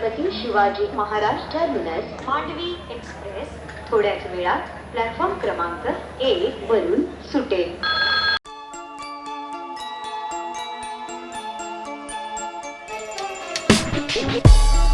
Chhatrapati Shivaji Maharaj terminus Mandavi express. थोड्याच वेळात platform क्रमांक एक वरून सुटेल. गजवदन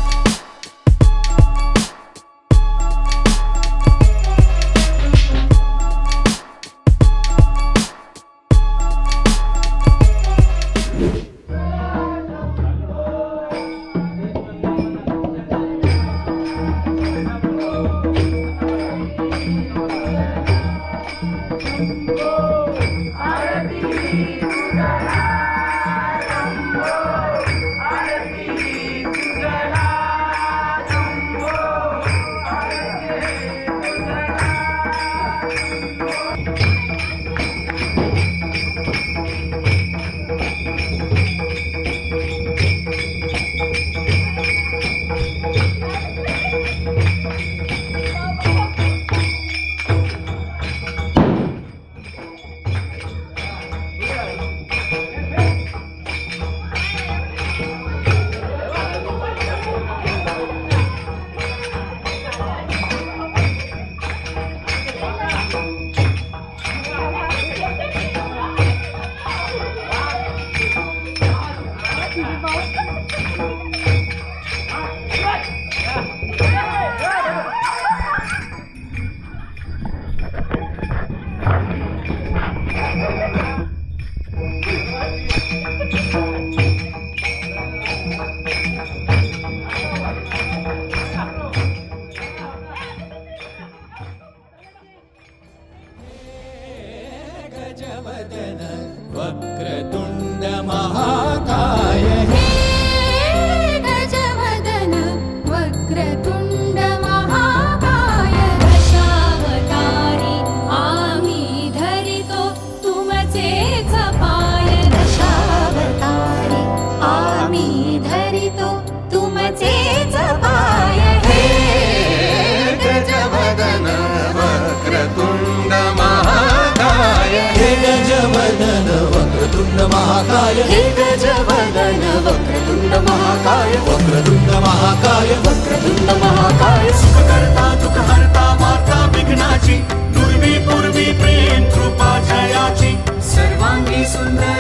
महाकाय। हे गजवदन वक्रतुण्ड महाकाय। वक्रतुण्ड महाकाय। वक्रतुण्ड महाकाय। सुखकर्ता दुःखहर्ता माता विघ्नाची दुर्वी पूर्वी प्रेम कृपा जयाची। सर्वांगी सुंदर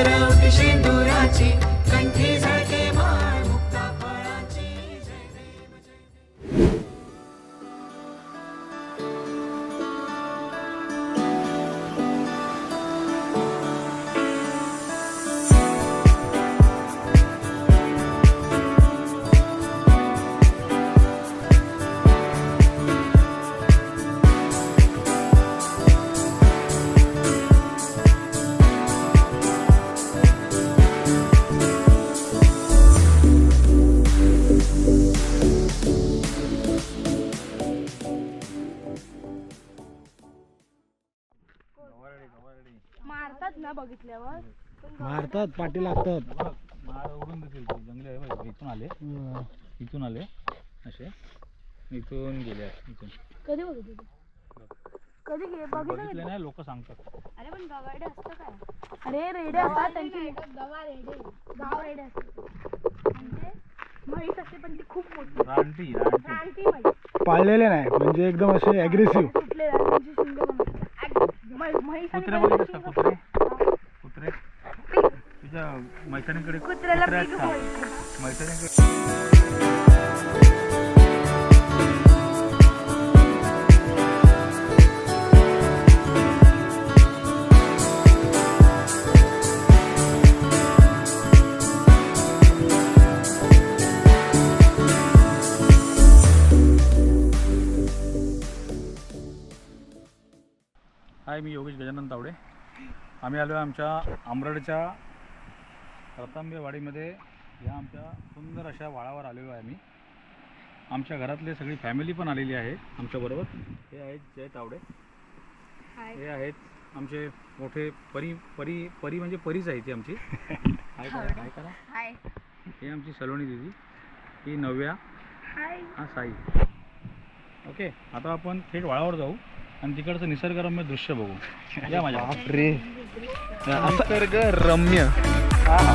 मारतात ना बघितल्यावर. मारतात पाठी लागतात. माळ उडून देतील ते. जंगले आहे बघ, इथून आले. इथून आले. असे. इथून गेले इथून. कधी बघितलं? कधी गे बघितलं बघितले नाही लोक सांगतात. अरे पण गवाडे असतं काय? अरे रेडे असतात त्यांची. गवा रेडे. गाव रेडे असतात. म्हणजे म्हैस असते पण ती खूप मोठी. रानटी रानटी. रानटी म्हैस पाळलेले नाही म्हणजे एकदम असे अग्रेसिव्ह कुठले त्यांची शिंग पण असतात. मै- म्हैस आणि कुत्रे का शिंगं- मैत्रिणीकडे कुत्र्याला कुत्रे? व्हायचं. मैत्रिणीकडे हाय मी योगेश गजानन तावडे आम्ही आलो आहे आमच्या आमरडच्या रतांबेवाडीमध्ये या आमच्या सुंदर अशा वाळावर आलेलो आहे मी आमच्या घरातले सगळी फॅमिली पण आलेली आहे आमच्याबरोबर. हे आहेत जय तावडे. हे आहेत आमचे मोठे परी परी परी म्हणजे परीच आहे ती आमची. हाय करा हाय करा. हाय ही आमची सलोनी दिदी. ही नव्या. हाय हा साई. ओके आता आपण थेट वाळावर जाऊ. आणि तिकडचं निसर्गरम्य दृश्य बघू या माझ्या. रे निसर्ग रम्य हा हा.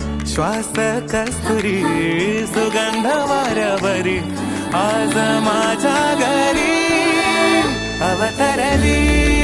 श्वास कस्तुरी सुगंध वाऱ्यावरी आज माझ्या घरी अवतरली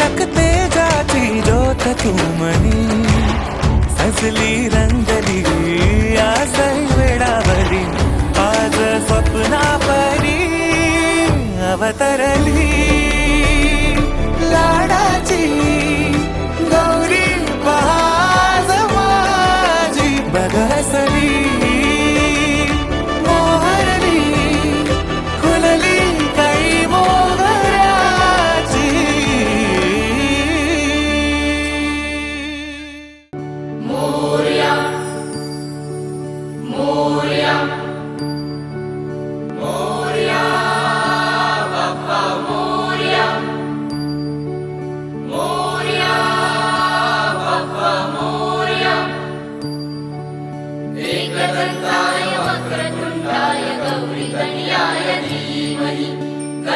लख लख तेजाची ज्योत तू मनी सजली रंगली आज वेळावरी आज स्वप्ना परी अवतरली। लाडाची गौरी बहाज माझी बघसली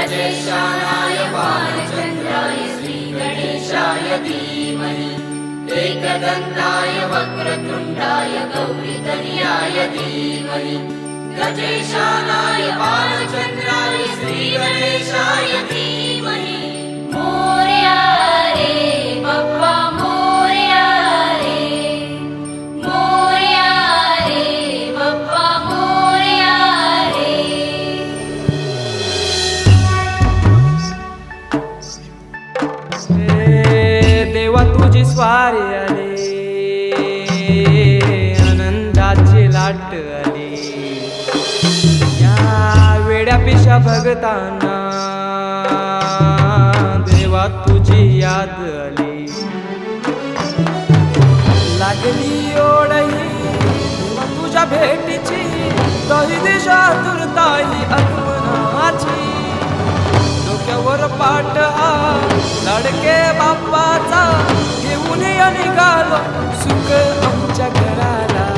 गजेशालाय बालचन्द्राय श्रीगणेशाय धीमहि। एकदन्ताय वक्रतुण्डाय गौरीतन्याय धीमहि। गजेशानाय बालचन्द्राय श्रीगणेशाय धीमहि। भूर्याय जगताना. देवा तुझी याद आली. लागली ओढही तुझ्या भेटीची. दही दिशा तुरताई आगमनाची डोक्यावर पाठ हा बाप्पाचा. घेऊन निघालो सुख आमच्या घराला.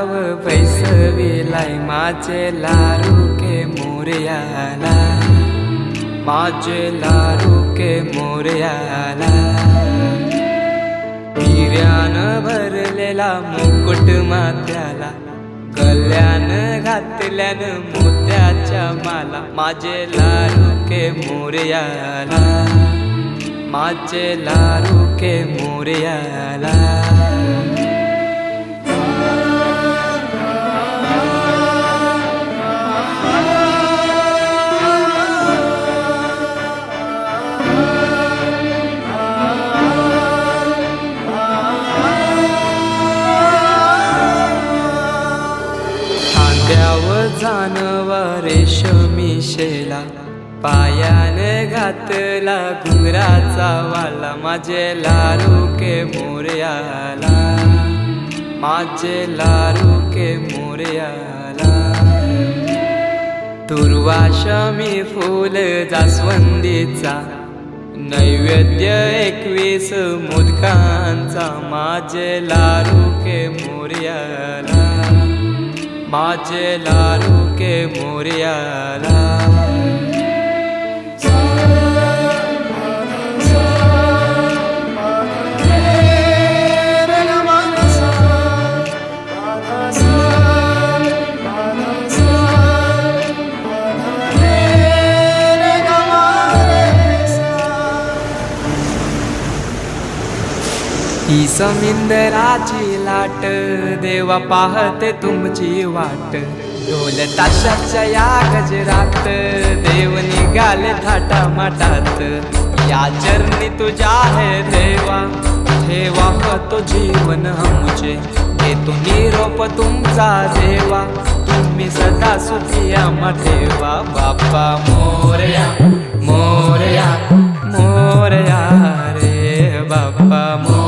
पाटाव बैसविलाय माझे लारू के मोर्याला. माझे लारू के मोर्याला. हिऱ्यान भरलेला मुकुट मात्याला कल्याण घातल्यान मोत्याच्या माला. माझे लारू के मोर्याला. माझे लारू के मोर्याला. पायाने घातला घुंगराचा वाला माझे लारू के मोर्याला. माझे लारू के मोर्याला. तुर्वाशमी फूल जास्वंदीचा नैवेद्य एकवीस मुदकांचा. माझे लारू के मोर्याला. माझे लारू के मोर्याला. समिंदराची लाट देवा पाहते तुमची वाट. ढोल ताशाच्या या गजरात देव निघाले थाटा माटात या चरणी तुझ्या आहे देवा ठेवा तो जीवन आमचे. घेतो निरोप तुमचा देवा तुम्ही सदा सुखी आम्हा ठेवा. बाप्पा मोरया मोरया मोरया रे बाप्पा मोर